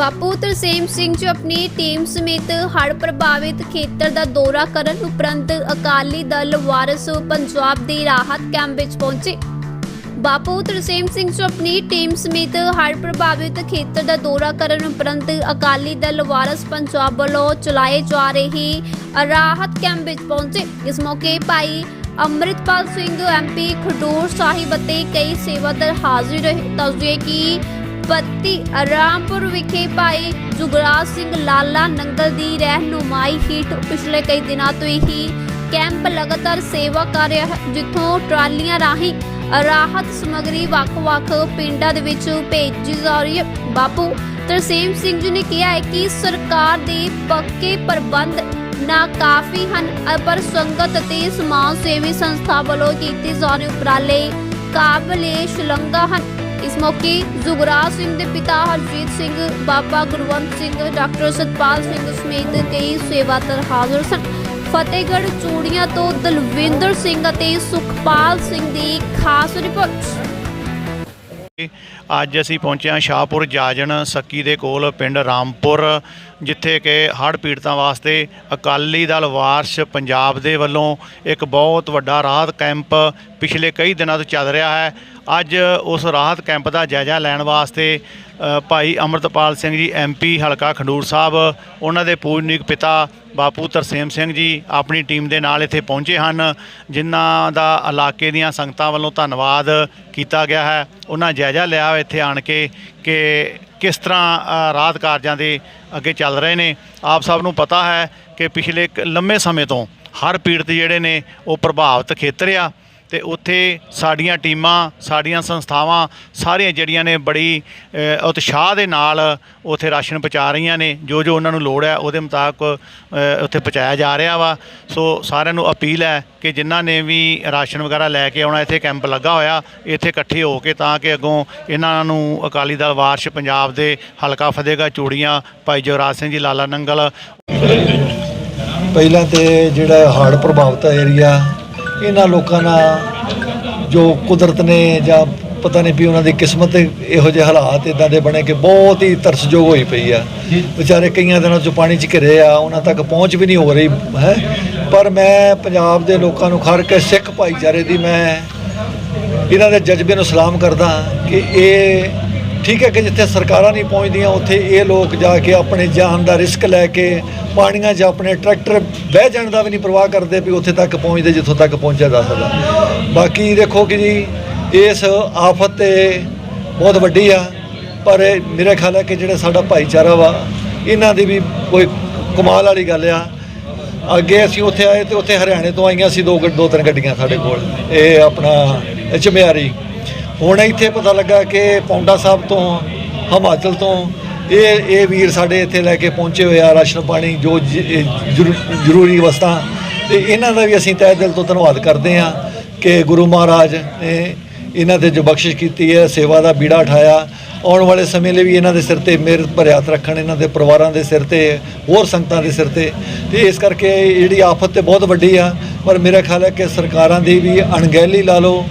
ਬਾਪੂ ਤਰਸੇਮ ਸਿੰਘ ਜੋ ਆਪਣੀ ਟੀਮ ਸਮੇਤ ਹੜ੍ਹ ਪ੍ਰਭਾਵਿਤ ਖੇਤਰ ਦਾ ਦੌਰਾ ਕਰਨ ਉਪਰੰਤ ਅਕਾਲੀ ਦਲ ਵਾਰਿਸ ਪੰਜਾਬ ਦੇ ਰਾਹਤ ਕੈਂਪ ਵਿੱਚ ਪਹੁੰਚੇ। ਬਾਪੂ ਤਰਸੇਮ ਸਿੰਘ ਜੋ ਆਪਣੀ ਟੀਮ ਸਮੇਤ ਹੜ੍ਹ ਪ੍ਰਭਾਵਿਤ ਖੇਤਰ ਦਾ ਦੌਰਾ ਕਰਨ ਉਪਰੰਤ ਅਕਾਲੀ ਦਲ ਵਾਰਿਸ ਪੰਜਾਬ ਵੱਲੋਂ ਚਲਾਏ ਜਾ ਰਹੇ ਰਾਹਤ ਕੈਂਪ ਵਿੱਚ ਪਹੁੰਚੇ। ਇਸ ਮੌਕੇ ਭਾਈ ਅੰਮ੍ਰਿਤਪਾਲ ਸਿੰਘ ਐਮਪੀ ਖਡੂਰ ਸਾਹਿਬ ਅਤੇ ਕਈ ਸੇਵਾਦਾਰ ਹਾਜ਼ਰ ਰਹੇ। ਦੱਸਦੇ ਕਿ ਪੱਤੀ ਰਾਮਪੁਰ ਵਿਖੇ ਭਾਈ ਜੁਗਰਾਜ ਸਿੰਘ ਲਾਲਾ ਨੰਗਲ ਦੀ ਰਹਿਨੁਮਾਈ ਹੇਠ ਪਿਛਲੇ ਕਈ ਦਿਨਾਂ ਤੋਂ ਹੀ ਕੈਂਪ ਲਗਾਤਾਰ ਸੇਵਾ ਕਰ ਰਿਹਾ ਹੈ, ਜਿੱਥੋਂ ਟਰਾਲੀਆਂ ਰਾਹੀਂ ਰਾਹਤ ਸਮਗਰੀ ਵੱਖ-ਵੱਖ ਪਿੰਡਾਂ ਦੇ ਵਿੱਚ ਭੇਜੀ ਜਾ ਰਹੀ ਹੈ। ਬਾਪੂ ਤਰਸੇਮ ਸਿੰਘ ਜੀ ਨੇ ਕਿਹਾ ਹੈ ਕਿ ਸਰਕਾਰ ਦੇ ਪੱਕੇ ਪ੍ਰਬੰਧ ਨਾ ਕਾਫੀ ਹਨ, ਪਰ ਸੰਗਤ ਅਤੇ ਸਮਾਜ ਸੇਵੀ ਸੰਸਥਾ ਵੱਲੋਂ ਕੀਤੇ ਜਾ ਰਹੇ ਉਪਰਾਲੇ ਕਾਬਲੇ ਸ਼ਲਾਘਾ ਹਨ। ਇਸ ਮੌਕੇ ਜੁਗਰਾਜ ਸਿੰਘ ਦੇ ਪਿਤਾ ਹਰਜੀਤ ਸਿੰਘ, ਬਾਬਾ ਗੁਰਵੰਤ ਸਿੰਘ, ਡਾਕਟਰ ਸਤਪਾਲ ਸਿੰਘ ਸਮੇਤ ਕਈ ਸੇਵਾਦਾਰ ਹਾਜ਼ਰ ਸਨ। ਫਤਿਹਗੜ੍ਹ ਚੂੜੀਆਂ ਤੋਂ ਦਲਵਿੰਦਰ ਸਿੰਘ ਅਤੇ ਸੁਖਪਾਲ ਸਿੰਘ ਦੀ ਖਾਸ ਰਿਪੋਰਟ। ਅੱਜ ਅਸੀਂ ਪਹੁੰਚੇ ਹਾਂ ਸ਼ਾਹਪੁਰ ਜਾਜਣ ਸੱਕੀ ਦੇ ਕੋਲ, ਪਿੰਡ ਰਾਮਪੁਰ ਜਿੱਥੇ ਕਿ ਹੜ੍ਹ ਪੀੜਤਾਂ ਵਾਸਤੇ ਅਕਾਲੀ ਦਲ ਵਾਰਸ਼ ਪੰਜਾਬ ਦੇ ਵੱਲੋਂ ਇੱਕ ਬਹੁਤ ਵੱਡਾ ਰਾਹਤ ਕੈਂਪ ਪਿਛਲੇ ਕਈ ਦਿਨਾਂ ਤੋਂ ਚੱਲ ਰਿਹਾ ਹੈ। ਅੱਜ ਉਸ ਰਾਹਤ ਕੈਂਪ ਦਾ ਜਾਇਜ਼ਾ ਲੈਣ ਵਾਸਤੇ ਭਾਈ ਅਮਰਤਪਾਲ ਸਿੰਘ ਜੀ ਐਮਪੀ ਹਲਕਾ ਖਡੂਰ ਸਾਹਿਬ, ਉਹਨਾਂ ਦੇ ਪੂਜਨੀਕ ਪਿਤਾ ਬਾਪੂ ਤਰਸੇਮ ਸਿੰਘ ਜੀ ਆਪਣੀ ਟੀਮ ਦੇ ਨਾਲ ਇੱਥੇ ਪਹੁੰਚੇ ਹਨ, ਜਿਨ੍ਹਾਂ ਦਾ ਇਲਾਕੇ ਦੀਆਂ ਸੰਗਤਾਂ ਵੱਲੋਂ ਧੰਨਵਾਦ ਕੀਤਾ ਗਿਆ ਹੈ। ਉਹਨਾਂ ਜਾਇਜ਼ਾ ਲਿਆ ਇੱਥੇ ਆਣ ਕੇ ਕਿ ਕਿਸ ਤਰ੍ਹਾਂ ਅ, ਰਾਹਤ ਕਾਰਜਾਂ ਦੇ ਅੱਗੇ ਚੱਲ ਰਹੇ ਨੇ। ਆਪ ਸਭ ਨੂੰ ਪਤਾ ਹੈ ਕਿ ਪਿਛਲੇ ਇੱਕ ਲੰਮੇ ਸਮੇਂ ਤੋਂ ਹਰ ਪੀੜਤ ਜਿਹੜੇ ਨੇ ਉਹ ਪ੍ਰਭਾਵਿਤ ਖੇਤਰ ਆ। ਤੇ ਉੱਥੇ ਸਾਡੀਆਂ ਟੀਮਾਂ, ਸਾਡੀਆਂ ਸੰਸਥਾਵਾਂ, ਸਾਰੀਆਂ ਜਿਹੜੀਆਂ ਨੇ ਬੜੀ ਉਤਸ਼ਾਹ ਦੇ ਨਾਲ ਉੱਥੇ ਰਾਸ਼ਨ ਪਹੁੰਚਾ ਰਹੀਆਂ ਨੇ। ਜੋ ਜੋ ਉਹਨਾਂ ਨੂੰ ਲੋੜ ਹੈ, ਉਹਦੇ ਮੁਤਾਬਕ ਉੱਥੇ ਪਹੁੰਚਾਇਆ ਜਾ ਰਿਹਾ ਵਾ। ਸੋ ਸਾਰਿਆਂ ਨੂੰ ਅਪੀਲ ਹੈ ਕਿ ਜਿਨ੍ਹਾਂ ਨੇ ਵੀ ਰਾਸ਼ਨ ਵਗੈਰਾ ਲੈ ਕੇ ਆਉਣਾ, ਇੱਥੇ ਕੈਂਪ ਲੱਗਾ ਹੋਇਆ, ਇੱਥੇ ਇਕੱਠੇ ਹੋ ਕੇ ਤਾਂ ਕਿ ਅੱਗੋਂ ਇਹਨਾਂ ਨੂੰ ਅਕਾਲੀ ਦਲ ਵਾਰਸ਼ ਪੰਜਾਬ ਦੇ ਹਲਕਾ ਫਤਿਹਗਾ ਚੂੜੀਆਂ, ਭਾਈ ਜਵਰਾਜ ਸਿੰਘ ਜੀ, ਲਾਲਾ ਨੰਗਲ ਪਹਿਲਾਂ ਤੇ ਜਿਹੜਾ ਹੜ੍ਹ ਪ੍ਰਭਾਵਿਤ ਏਰੀਆ ਇਹਨਾਂ ਲੋਕਾਂ ਨਾਲ ਜੋ ਕੁਦਰਤ ਨੇ ਜਾਂ ਪਤਾ ਨਹੀਂ ਵੀ ਉਹਨਾਂ ਦੀ ਕਿਸਮਤ ਇਹੋ ਜਿਹੇ ਹਾਲਾਤ ਇਦਾਂ ਦੇ ਬਣੇ ਕਿ ਬਹੁਤ ਹੀ ਤਰਸਯੋਗ ਹੋਈ ਪਈ ਆ। ਵਿਚਾਰੇ ਕਈਆਂ ਦਿਨਾਂ ਤੋਂ ਪਾਣੀ 'ਚ ਘਿਰੇ ਆ ਉਹਨਾਂ ਤੱਕ ਪਹੁੰਚ ਵੀ ਨਹੀਂ ਹੋ ਰਹੀ ਹੈ। ਪਰ ਮੈਂ ਪੰਜਾਬ ਦੇ ਲੋਕਾਂ ਨੂੰ ਖੜ ਕੇ ਸਿੱਖ ਭਾਈਚਾਰੇ ਦੀ ਮੈਂ ਇਹਨਾਂ ਦੇ ਜਜ਼ਬੇ ਨੂੰ ਸਲਾਮ ਕਰਦਾ ਕਿ ਇਹ ਠੀਕ ਹੈ ਕਿ ਜਿੱਥੇ ਸਰਕਾਰਾਂ ਨਹੀਂ ਪਹੁੰਚਦੀਆਂ, ਉੱਥੇ ਇਹ ਲੋਕ ਜਾ ਕੇ ਆਪਣੇ ਜਾਨ ਦਾ ਰਿਸਕ ਲੈ ਕੇ ਪਾਣੀਆਂ 'ਚ ਆਪਣੇ ਟਰੈਕਟਰ ਬਹਿ ਜਾਣ ਦਾ ਵੀ ਨਹੀਂ ਪਰਵਾਹ ਕਰਦੇ ਵੀ ਉੱਥੇ ਤੱਕ ਪਹੁੰਚਦੇ, ਜਿੱਥੋਂ ਤੱਕ ਪਹੁੰਚਿਆ ਜਾ ਸਕਦਾ। ਬਾਕੀ ਦੇਖੋ ਕਿ ਜੀ, ਇਸ ਆਫਤ ਤੇ ਬਹੁਤ ਵੱਡੀ ਆ, ਪਰ ਇਹ ਮੇਰੇ ਖਿਆਲ ਹੈ ਕਿ ਜਿਹੜਾ ਸਾਡਾ ਭਾਈਚਾਰਾ ਵਾ, ਇਹਨਾਂ ਦੀ ਵੀ ਕੋਈ ਕਮਾਲ ਵਾਲੀ ਗੱਲ ਆ। ਅੱਗੇ ਅਸੀਂ ਉੱਥੇ ਆਏ ਤੇ ਉੱਥੇ ਹਰਿਆਣੇ ਤੋਂ ਆਈਆਂ ਸੀ ਦੋ ਗੱਡ- ਦੋ ਤਿੰਨ ਗੱਡੀਆਂ ਸਾਡੇ ਕੋਲ। ਇਹ ਆਪਣਾ ਚਮਿਆਰੀ ਹੁਣ ਇੱਥੇ ਪਤਾ ਲੱਗਾ ਕਿ ਪੌਂਡਾ ਸਾਹਿਬ ਤੋਂ, ਹਿਮਾਚਲ ਤੋਂ ਇਹ ਇਹ ਵੀਰ ਸਾਡੇ ਇੱਥੇ ਲੈ ਕੇ ਪਹੁੰਚੇ ਹੋਏ ਆ, ਰਾਸ਼ਨ ਪਾਣੀ ਜੋ ਜ਼ਰੂ- ਜ਼ਰੂਰੀ ਵਸਤਾਂ। ਤੇ ਇਹਨਾਂ ਦਾ ਵੀ ਅਸੀਂ ਤਹਿ ਦਿਲ ਤੋਂ ਧੰਨਵਾਦ ਕਰਦੇ ਹਾਂ ਕਿ ਗੁਰੂ ਮਹਾਰਾਜ ਨੇ ਇਹਨਾਂ ਤੇ ਜੋ ਬਖਸ਼ਿਸ਼ ਕੀਤੀ ਹੈ, ਸੇਵਾ ਦਾ ਬੀੜਾ ਉਠਾਇਆ ਆਉਣ ਵਾਲੇ ਸਮੇਂ ਲਈ ਵੀ ਇਹਨਾਂ ਦੇ ਸਿਰ ਤੇ ਮਿਹਰ ਭਰਿਆ ਰੱਖਣ, ਇਹਨਾਂ ਦੇ ਪਰਿਵਾਰਾਂ ਦੇ ਸਿਰ ਤੇ, ਹੋਰ ਸੰਗਤਾਂ ਦੇ ਸਿਰ ਤੇ। ਤੇ ਇਸ ਕਰਕੇ ਜਿਹੜੀ ਆਫਤ ਤੇ ਬਹੁਤ ਵੱਡੀ ਆ, ਪਰ ਮੇਰਾ ਖਿਆਲ ਹੈ ਕਿ ਸਰਕਾਰਾਂ ਦੀ ਵੀ ਅਣਗਹਿਲੀ ਲਾ ਲਓ।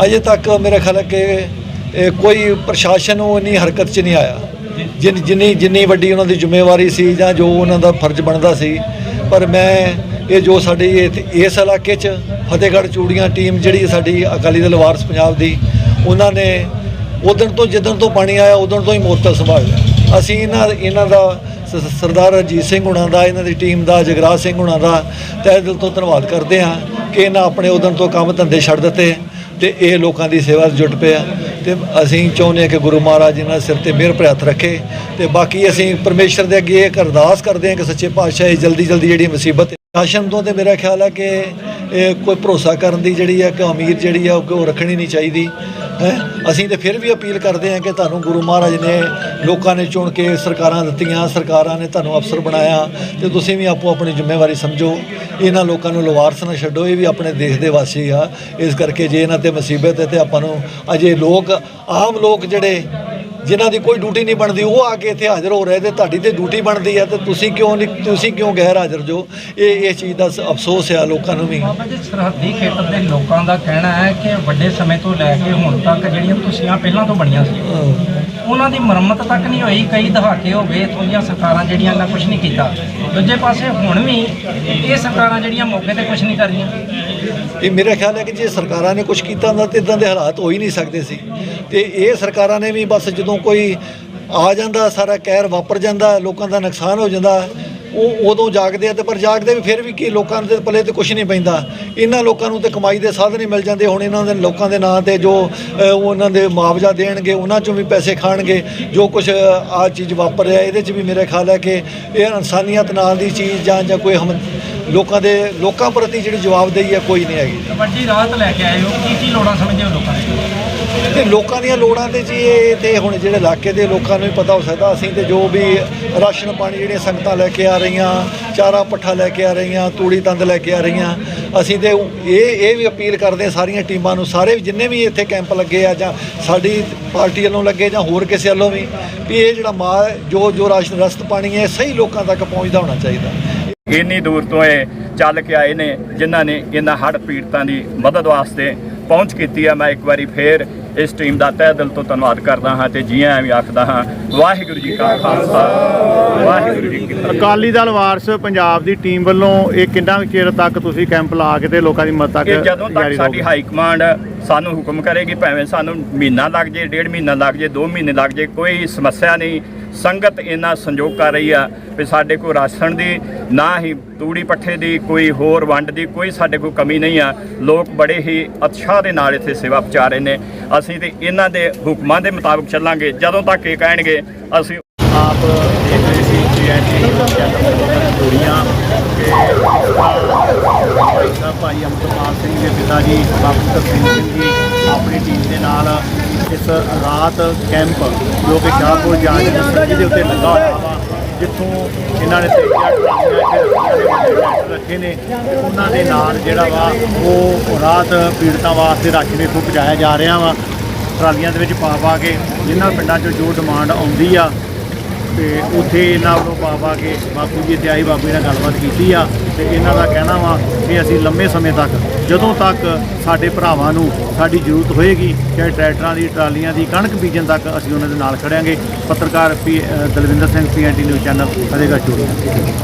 ਅਜੇ ਤੱਕ ਮੇਰਾ ਖਿਆਲ ਹੈ ਕਿ ਕੋਈ ਪ੍ਰਸ਼ਾਸਨ ਉਹ ਇੰਨੀ ਹਰਕਤ 'ਚ ਨਹੀਂ ਆਇਆ। ਜਿੰਨ ਜਿੰਨੀ ਜਿੰਨੀ ਵੱਡੀ ਉਹਨਾਂ ਦੀ ਜ਼ਿੰਮੇਵਾਰੀ ਸੀ ਜਾਂ ਜੋ ਉਹਨਾਂ ਦਾ ਫਰਜ਼ ਬਣਦਾ ਸੀ ਪਰ ਮੈਂ ਇਹ ਜੋ ਸਾਡੀ ਇਸ ਇਲਾਕੇ 'ਚ ਫਤਿਹਗੜ੍ਹ ਚੂੜੀਆਂ ਟੀਮ ਜਿਹੜੀ ਸਾਡੀ ਅਕਾਲੀ ਦਲ ਵਾਰਸ ਪੰਜਾਬ ਦੀ ਉਹਨਾਂ ਨੇ ਉਦੋਂ ਤੋਂ ਜਿੱਦਣ ਤੋਂ ਪਾਣੀ ਆਇਆ ਉਦੋਂ ਤੋਂ ਹੀ ਮੋਰਚਾ ਸੰਭਾਲ ਲਿਆ ਅਸੀਂ ਇਹਨਾਂ ਇਹਨਾਂ ਦਾ ਸਰਦਾਰ ਅਜੀਤ ਸਿੰਘ ਹੁਣਾਂ ਦਾ ਇਹਨਾਂ ਦੀ ਟੀਮ ਦਾ ਜਗਰਾਜ ਸਿੰਘ ਹੁਣਾਂ ਦਾ ਤਹਿ ਦਿਲ ਤੋਂ ਧੰਨਵਾਦ ਕਰਦੇ ਹਾਂ ਕਿ ਇਹਨਾਂ ਆਪਣੇ ਉਦੋਂ ਤੋਂ ਕੰਮ ਧੰਦੇ ਛੱਡ ਦਿੱਤੇ। ਤੇ ਇਹ ਲੋਕਾਂ ਦੀ ਸੇਵਾ 'ਚ ਜੁਟ ਪਿਆ ਤੇ ਅਸੀਂ ਚਾਹੁੰਦੇ ਹਾਂ ਕਿ ਗੁਰੂ ਮਹਾਰਾਜ ਇਹਨਾਂ ਦੇ ਸਿਰ ਤੇ ਮਿਹਰ ਭਰਿਆ ਹੱਥ ਰੱਖੇ। ਤੇ ਬਾਕੀ ਅਸੀਂ ਪਰਮੇਸ਼ਰ ਦੇ ਅੱਗੇ ਇੱਕ ਅਰਦਾਸ ਕਰਦੇ ਹਾਂ ਕਿ ਸੱਚੇ ਪਾਤਸ਼ਾਹ ਇਹ ਜਲਦੀ ਜਲਦੀ ਜਿਹੜੀ ਮੁਸੀਬਤ ਸ਼ਾਸਨ ਤੋਂ ਤੇ ਮੇਰਾ ਖਿਆਲ ਹੈ ਕਿ ਇਹ ਕੋਈ ਭਰੋਸਾ ਕਰਨ ਦੀ ਜਿਹੜੀ ਹੈ ਕਿ ਉਮੀਦ ਜਿਹੜੀ ਆ, ਉਹ ਰੱਖਣੀ ਨਹੀਂ ਚਾਹੀਦੀ? ਹੈ? ਅਸੀਂ ਤੇ ਫਿਰ ਵੀ ਅਪੀਲ ਕਰਦੇ ਹਾਂ ਕਿ ਤੁਹਾਨੂੰ ਗੁਰੂ ਮਹਾਰਾਜ ਨੇ ਲੋਕਾਂ ਨੇ ਚੁਣ ਕੇ ਸਰਕਾਰਾਂ ਦਿੱਤੀਆਂ, ਸਰਕਾਰਾਂ ਨੇ ਤੁਹਾਨੂੰ ਅਫਸਰ ਬਣਾਇਆ ਤੇ ਤੁਸੀਂ ਵੀ ਆਪੋ ਆਪਣੀ ਜ਼ਿੰਮੇਵਾਰੀ ਸਮਝੋ। ਇਹਨਾਂ ਲੋਕਾਂ ਨੂੰ ਲਵਾਰਸ ਨਾ ਛੱਡੋ, ਇਹ ਵੀ ਆਪਣੇ ਦੇਸ਼ ਦੇ ਵਾਸੀ ਆ। ਇਸ ਕਰਕੇ ਜੇ ਇਹਨਾਂ ਤੇ ਮੁਸੀਬਤ ਹੈ ਤੇ ਆਪਾਂ ਨੂੰ ਅਜੇ ਲੋਕ, ਆਮ ਲੋਕ ਜਿਹੜੇ ਜਿਨ੍ਹਾਂ ਦੀ ਕੋਈ ਡਿਊਟੀ ਨਹੀਂ ਬਣਦੀ ਉਹ ਆ ਕੇ ਇੱਥੇ ਹਾਜ਼ਰ ਹੋ ਰਹੇ ਤੇ ਤੁਹਾਡੀ ਤੇ ਡਿਊਟੀ ਬਣਦੀ ਆ ਤੇ ਤੁਸੀਂ ਕਿਉਂ ਨਹੀਂ ਤੁਸੀਂ ਕਿਉਂ ਗੈਰ ਹਾਜ਼ਰ ਜੋ? ਇਹ ਇਹ ਚੀਜ਼ ਦਾ ਅਫਸੋਸ ਆ ਲੋਕਾਂ ਨੂੰ ਵੀ। ਬਾਬਾ ਜੀ ਸਰਹੱਦੀ ਖੇਤਰ ਦੇ ਲੋਕਾਂ ਦਾ ਕਹਿਣਾ ਹੈ ਕਿ ਵੱਡੇ ਸਮੇਂ ਤੋਂ ਲੈ ਕੇ ਹੁਣ ਤੱਕ ਜਿਹੜੀਆਂ ਤੁਸੀਆਂ ਪਹਿਲਾਂ ਤੋਂ ਬਣੀਆਂ ਸੀ ਉਹਨਾਂ ਦੀ ਮੁਰੰਮਤ ਤੱਕ ਨਹੀਂ ਹੋਈ ਕਈ ਦਹਾਕੇ ਹੋ ਗਏ ਇੱਥੋਂ ਦੀਆਂ ਸਰਕਾਰਾਂ ਜਿਹੜੀਆਂ ਇਹਨਾਂ ਕੁਝ ਨਹੀਂ ਕੀਤਾ। ਦੂਜੇ ਪਾਸੇ ਹੁਣ ਵੀ ਇਹ ਸਰਕਾਰਾਂ ਜਿਹੜੀਆਂ ਮੌਕੇ ਤੇ ਕੁਝ ਨਹੀਂ ਕਰ ਰਹੀਆਂ ਇਹ ਮੇਰਾ ਖਿਆਲ ਹੈ ਕਿ ਜੇ ਸਰਕਾਰਾਂ ਨੇ ਕੁਝ ਕੀਤਾ ਹੁੰਦਾ ਤੇ ਇਦਾਂ ਦੇ ਹਾਲਾਤ ਹੋ ਹੀ ਨਹੀਂ ਸਕਦੇ ਸੀ। ਤੇ ਇਹ ਸਰਕਾਰਾਂ ਨੇ ਵੀ ਬਸ ਜਦੋਂ ਕੋਈ ਆ ਜਾਂਦਾ, ਸਾਰਾ ਕਹਿਰ ਵਾਪਰ ਜਾਂਦਾ, ਲੋਕਾਂ ਦਾ ਨੁਕਸਾਨ ਹੋ ਜਾਂਦਾ, ਉਹ ਉਦੋਂ ਜਾਗਦੇ ਆ ਤੇ ਪਰ ਜਾਗਦੇ ਵੀ ਫਿਰ ਵੀ ਕੀ ਲੋਕਾਂ ਦੇ ਪੱਲੇ ਤੇ ਕੁਝ ਨਹੀਂ ਪੈਂਦਾ। ਇਹਨਾਂ ਲੋਕਾਂ ਨੂੰ ਤੇ ਕਮਾਈ ਦੇ ਸਾਧਨ ਹੀ ਮਿਲ ਜਾਂਦੇ, ਹੁਣ ਇਹਨਾਂ ਦੇ ਲੋਕਾਂ ਦੇ ਨਾਂ ਤੇ ਜੋ ਉਹਨਾਂ ਦੇ ਮੁਆਵਜ਼ਾ ਦੇਣਗੇ, ਉਹਨਾਂ ਚੋਂ ਵੀ ਪੈਸੇ ਖਾਣਗੇ, ਜੋ ਕੁਝ ਆ ਚੀਜ਼ ਵਾਪਰ ਰਿਹਾ, ਇਹਦੇ 'ਚ ਵੀ ਮੇਰੇ ਖਿਆਲ ਹੈ ਕਿ ਇਹ ਇਨਸਾਨੀਅਤ ਨਾਂ ਦੀ ਚੀਜ਼ ਜਾਂ ਜਾਂ ਕੋਈ ਹਮ ਲੋਕਾਂ ਦੇ ਲੋਕਾਂ ਪ੍ਰਤੀ ਜਿਹੜੀ ਜਵਾਬਦੇਹੀ ਹੈ ਕੋਈ ਨਹੀਂ ਹੈਗੀ। ਵੱਡੀ ਰਾਹਤ ਲੈ ਕੇ ਆਏ ਹੋ ਕੀ ਕੀ ਲੋੜਾਂ ਸਮਝਦੇ ਹੋ ਲੋਕਾਂ ਦੀ? ਤੇ ਲੋਕਾਂ ਦੀਆਂ ਲੋੜਾਂ ਦੇ ਜੀ ਇਹ ਤੇ ਹੁਣ ਜਿਹੜੇ ਇਲਾਕੇ ਦੇ ਲੋਕਾਂ ਨੂੰ ਵੀ ਪਤਾ ਹੋ ਸਕਦਾ ਅਸੀਂ ਤੇ ਜੋ ਵੀ ਰਾਸ਼ਨ ਪਾਣੀ ਜਿਹੜੀਆਂ ਸੰਗਤਾਂ ਲੈ ਕੇ ਆ ਰਹੀਆਂ ਚਾਰਾ ਪੱਠਾ ਲੈ ਕੇ ਆ ਰਹੀਆਂ ਤੂੜੀ ਤੰਦ ਲੈ ਕੇ ਆ ਰਹੀਆਂ ਅਸੀਂ ਤੇ ਇਹ ਇਹ ਵੀ ਅਪੀਲ ਕਰਦੇ ਹਾਂ ਸਾਰੀਆਂ ਟੀਮਾਂ ਨੂੰ ਸਾਰੇ ਜਿੰਨੇ ਵੀ ਇੱਥੇ ਕੈਂਪ ਲੱਗੇ ਆ ਜਾਂ ਸਾਡੀ ਪਾਰਟੀ ਵੱਲੋਂ ਲੱਗੇ ਜਾਂ ਹੋਰ ਕਿਸੇ ਵੱਲੋਂ ਵੀ ਵੀ ਇਹ ਜਿਹੜਾ ਮਾਲ ਜੋ ਜੋ ਰਾਸ਼ਨ ਰਸਤ ਪਾਣੀ ਹੈ ਸਹੀ ਲੋਕਾਂ ਤੱਕ ਪਹੁੰਚਦਾ ਹੋਣਾ ਚਾਹੀਦਾ। ਇੰਨੀ ਦੂਰ ਤੋਂ ਇਹ ਚੱਲ ਕੇ ਆਏ ਨੇ ਜਿਨ੍ਹਾਂ ਨੇ ਇਹਨਾਂ ਹੜ੍ਹ ਪੀੜਤਾਂ ਦੀ ਮਦਦ ਵਾਸਤੇ ਪਹੁੰਚ ਕੀਤੀ ਹੈ ਮੈਂ ਇੱਕ ਵਾਰੀ ਫੇਰ ਇਸ ਟੀਮ ਦਾ ਤਹਿ ਦਿਲ ਤੋਂ ਧੰਨਵਾਦ ਕਰਦਾ ਹਾਂ ਤੇ ਜੀ ਆਇਆਂ ਵੀ ਆਖਦਾ ਹਾਂ ਵਾਹਿਗੁਰੂ ਜੀ ਕਾ ਖਾਲਸਾ ਵਾਹਿਗੁਰੂ ਜੀ ਕੀ ਫਤਿਹ ਅਕਾਲੀ ਦਲ ਵਾਰਸ ਪੰਜਾਬ ਦੀ ਟੀਮ ਵੱਲੋਂ ਇਹ ਕਿੰਨਾ ਚਿਰ ਤੱਕ ਤੁਸੀਂ ਕੈਂਪ ਲਾ ਕੇ ਤੇ ਲੋਕਾਂ ਦੀ ਮਦਦ ਤੱਕ ਜਦੋਂ ਤੱਕ ਸਾਡੀ? ਹਾਈ ਕਮਾਂਡ ਸਾਨੂੰ ਹੁਕਮ ਕਰੇਗੀ ਭਾਵੇਂ ਸਾਨੂੰ ਮਹੀਨਾ ਲੱਗ ਜੇ, ਡੇਢ ਮਹੀਨਾ ਲੱਗ ਜੇ 2 ਮਹੀਨੇ ਲੱਗ ਜੇ, ਕੋਈ ਸਮੱਸਿਆ ਨਹੀਂ। ਸੰਗਤ ਇੰਨਾ ਸੰਯੋਗ ਕਰ ਰਹੀ ਆ ਵੀ ਸਾਡੇ ਕੋਲ ਰਾਸ਼ਨ ਦੀ, ਨਾ ਹੀ ਤੂੜੀ ਪੱਠੇ ਦੀ, ਕੋਈ ਹੋਰ ਵੰਡ ਦੀ, ਕੋਈ ਸਾਡੇ ਕੋਲ ਕਮੀ ਨਹੀਂ ਆ। ਲੋਕ ਬੜੇ ਹੀ ਉਤਸ਼ਾਹ ਦੇ ਨਾਲ ਇੱਥੇ ਸੇਵਾ ਪਹੁੰਚਾ ਰਹੇ ਨੇ। ਅਸੀਂ ਤੇ ਇਹਨਾਂ ਦੇ ਹੁਕਮਾਂ ਦੇ ਮੁਤਾਬਕ ਚੱਲਾਂਗੇ। ਜਦੋਂ ਤੱਕ ਇਹ ਕਹਿਣਗੇ, ਅਸੀਂ ਆਪ ਦੇਖ ਰਹੇ ਸੀ ਜੀਐਨਟੀ ਚੈਨਲ ਜੋੜੀਆਂ ਕਿ ਭਾਈ ਸਾਹਿਬ ਭਾਈ ਅਮਰਪਾਲ ਸਿੰਘ ਦੇ ਪਿਤਾ ਜੀ ਬਾਬੂ ਸਿੰਘ ਜੀ ਆਪਣੀ ਟੀਮ ਦੇ ਨਾਲ ਇਸ ਰਾਤ ਕੈਂਪ ਜੋ ਕਿ ਸ਼ਾਹਪੁਰ ਜਾਂਚ ਦੇ ਸੱਜੀ ਦੇ ਉੱਤੇ ਲੱਗਾ ਹੋਇਆ ਵਾ, ਜਿੱਥੋਂ ਇਹਨਾਂ ਨੇ ਤੇਜਾ ਰੱਖੇ ਨੇ ਉਹਨਾਂ ਦੇ ਨਾਲ ਜਿਹੜਾ ਵਾ, ਉਹ ਰਾਤ ਪੀੜਤਾਂ ਵਾਸਤੇ ਰਾਸ਼ਨ ਇੱਥੋਂ ਪਹੁੰਚਾਇਆ ਜਾ ਰਿਹਾ ਵਾ। ਟਰਾਲੀਆਂ ਦੇ ਵਿੱਚ ਪਾ ਪਾ ਕੇ, ਜਿਨ੍ਹਾਂ ਪਿੰਡਾਂ 'ਚੋਂ ਜੋ ਡਿਮਾਂਡ ਆਉਂਦੀ ਆ ਤੇ ਉੱਥੇ ਇਹਨਾਂ ਵੱਲੋਂ ਪਾ ਪਾ ਕੇ ਬਾਪੂ ਜੀ ਇੱਥੇ ਆਈ ਬਾਪੂ ਜੀ ਨਾਲ ਗੱਲਬਾਤ ਕੀਤੀ ਆ ਤੇ ਇਹਨਾਂ ਦਾ ਕਹਿਣਾ ਵਾ ਕਿ ਅਸੀਂ ਲੰਮੇ ਸਮੇਂ ਤੱਕ, ਜਦੋਂ ਤੱਕ ਸਾਡੇ ਭਰਾਵਾਂ ਨੂੰ ਸਾਡੀ ਜ਼ਰੂਰਤ ਹੋਏਗੀ ਚਾਹੇ ਟਰੈਕਟਰਾਂ ਦੀ, ਟਰਾਲੀਆਂ ਦੀ, ਕਣਕ ਬੀਜਣ ਤੱਕ ਅਸੀਂ ਉਹਨਾਂ ਦੇ ਨਾਲ ਖੜਾਂਗੇ। ਪੱਤਰਕਾਰ P Dalvinder Singh PNT news channel Fatehgarh Churian